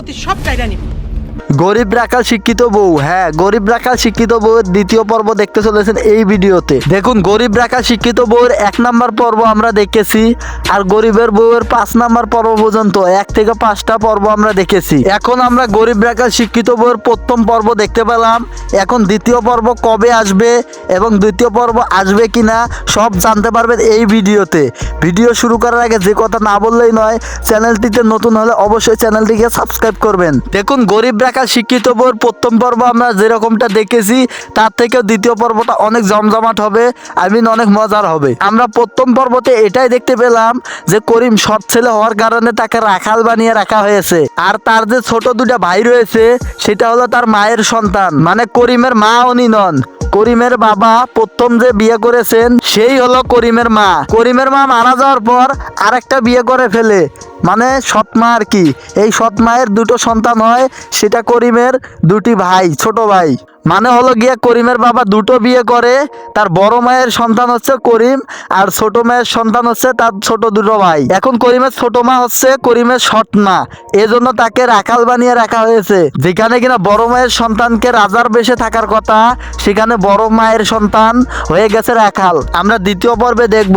সম্পত্তি সব কায়দা নিবি গরিব রাখাল শিক্ষিত বউ। হ্যাঁ গরিব রাখাল শিক্ষিত বউয়ের দ্বিতীয় পর্ব দেখতে চলেছেন এই ভিডিওতে। দেখুন, গরিব রাখাল শিক্ষিত বউয়ের এক নাম্বার পর্ব আমরা দেখেছি আর গরিবের বউয়ের পাঁচ নাম্বার পর্ব পর্যন্ত, এক থেকে পাঁচটা পর্ব আমরা দেখেছি। এখন আমরা গরিব রাখাল শিক্ষিত বউয়ের প্রথম পর্ব দেখতে পেলাম। এখন দ্বিতীয় পর্ব কবে আসবে এবং দ্বিতীয় পর্ব আসবে কিনা সব জানতে পারবেন এই ভিডিওতে। ভিডিও শুরু করার আগে যে কথা না বললেই নয়, চ্যানেলটিতে নতুন হলে অবশ্যই চ্যানেলটিকে সাবস্ক্রাইব করবেন। দেখুন, গরিব রাখা শিক্ষিত বউর প্রথম পর্ব আমরা যেরকমটা দেখেছি, তার থেকেও দ্বিতীয় পর্বটা অনেক জমজমাট হবে, আই মিন অনেক মজার হবে। আমরা প্রথম পর্বতে এটাই দেখতে পেলাম যে করিম সৎ ছেলে হওয়ার কারণে তাকে রাখাল বানিয়ে রাখা হয়েছে। আর তার যে ছোট দুটা ভাই রয়েছে, সেটা হলো তার মায়ের সন্তান। মানে করিমের মা উনি নন। করিমের বাবা প্রথম যে বিয়ে করেছেন, সেই হলো করিমের মা। করিমের মা মারা যাওয়ার পর আরেকটা বিয়ে করে ফেলে। মানে সৎ মা আর কি। এই সৎ মায়ের দুটো সন্তান হয়, সেটা করিমের দুটি ভাই, ছোট ভাই। মানে হলো গিয়ে করিমের বাবা দুটো বিয়ে করে, তার বড় মায়ের সন্তান হচ্ছে করিম আর ছোট মায়ের সন্তান হচ্ছে তার ছোট দুটো ভাই। এখন করিমের ছোট মা হচ্ছে করিমের সৎ মা এজন্য তাকে রাখাল বানিয়ে রাখা হয়েছে। যেখানে কিনা বড় মায়ের সন্তানকে রাজার বেশে থাকার কথা, সেখানে বড় মায়ের সন্তান হয়ে গেছে রাখাল। আমরা দ্বিতীয় পর্বে দেখব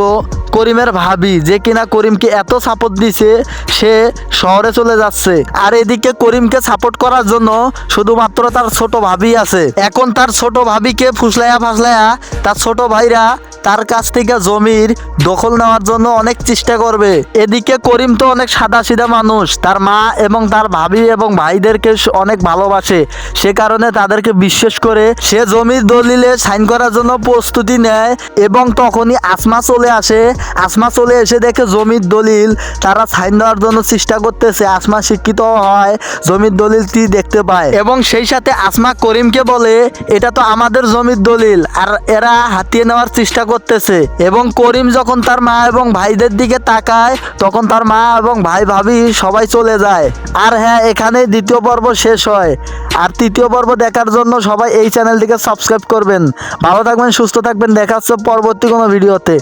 করিমের ভাবি, যে কিনা করিমকে এত সাপোর্ট দিছে, সে শহরে চলে যাচ্ছে। আর এদিকে করিমকে সাপোর্ট করার জন্য শুধুমাত্র তার ছোট ভাবি আছে। এখন তার ছোট ভাবিকে ফুসলাইয়া ফাসলাইয়া তার ছোট ভাইরা তার কাছ থেকে জমির দখল নেওয়ার জন্য অনেক চেষ্টা করবে। এদিকে করিম তো অনেক সাদা সিধা মানুষ। তার মা এবং তার ভাবি এবং ভাইদেরকে অনেক ভালোবাসে। সে কারণে তাদেরকে বিশ্বাস করে সে জমির দলিলে সাইন করার জন্য প্রস্তুতি নেয় এবং তখনই আসমা চলে আসে। আসমা চলে এসে দেখে জমির দলিল তারা সাইন দেওয়ার জন্য চেষ্টা করতেছে। আসমা শিক্ষিত হয়, জমির দলিল দলিলটি দেখতে পায়। এবং সেই সাথে আসমা করিমকে বলে, এটা তো আমাদের জমির দলিল। আর এরা হাতিয়ে নেওয়ার চেষ্টা করতেছে এবং করিম যখন তার মা এবং ভাইদের দিকে তাকায়, তখন তার মা এবং ভাই ভাবি সবাই চলে যায়। আর হ্যাঁ এখানে দ্বিতীয় পর্ব শেষ হয়। আর তৃতীয় পর্ব দেখার জন্য সবাই এই চ্যানেলটিকে সাবস্ক্রাইব করবেন। ভালো থাকবেন, সুস্থ থাকবেন, দেখা হচ্ছে পরবর্তী কোনো ভিডিওতে